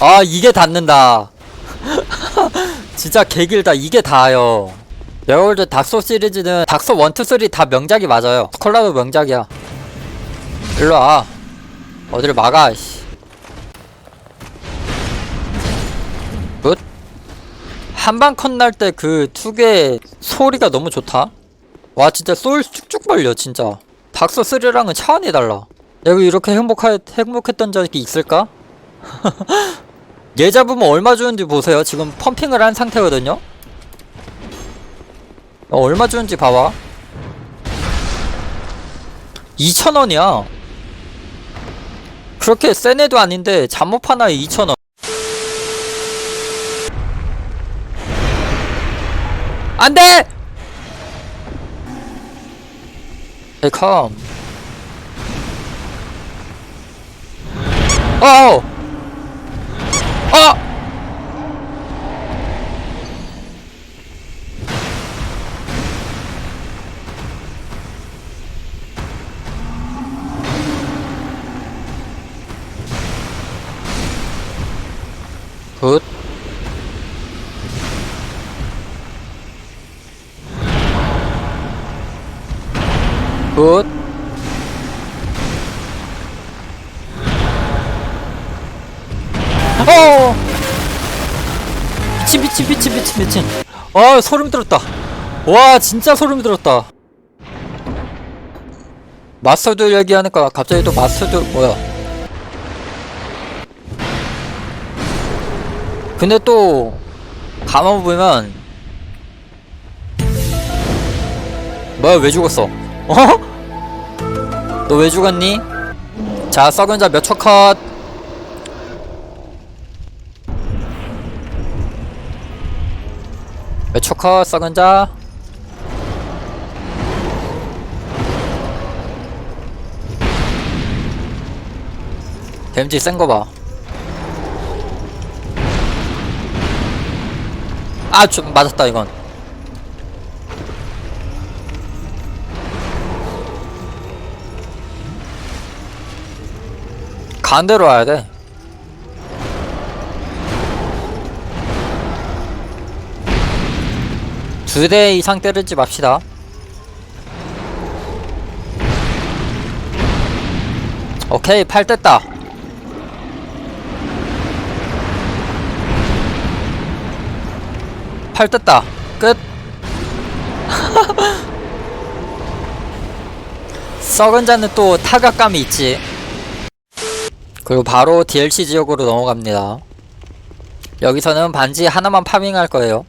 아 이게 닿는다. 진짜 개길다. 이게 닿아요. 내가 볼때 닥소 시리즈는 닥소 1, 2, 3 다 명작이 맞아요. 콜라도 명작이야. 일로와. 어디를 막아 씨. 굿. 한방 컷 날 때 그 투개 소리가 너무 좋다. 와 진짜 소울 쭉쭉 벌려 진짜. 닥소 3랑은 차원이 달라. 내가 이렇게 행복하, 행복했던 적이 있을까? 얘 잡으면 얼마 주는지 보세요. 지금 펌핑을 한 상태거든요. 어, 얼마 주는지 봐봐. 2,000원이야. 그렇게 센 애도 아닌데 잠옷 하나에 2,000원. 안돼! 에이 컴 굿. 어! 미친 미친 미친 미친 미친. 아 소름 들었다. 와 진짜 소름 들었다. 마스터들 얘기하니까 갑자기 또 마스터들 뭐야? 근데 또 가만 보면 뭐야 왜 죽었어? 어? 너 왜 죽었니? 자 썩은 자 몇초 컷. 몇초 컷 썩은 자. 데미지 센 거 봐. 아, 좀 맞았다 이건. 가운데로 와야 돼. 두 대 이상 때리지 맙시다. 오케이, 팔 뗐다. 팔 뗐다. 끝. 썩은 자는 또 타격감이 있지. 그리고 바로 DLC 지역으로 넘어갑니다. 여기서는 반지 하나만 파밍할 거예요.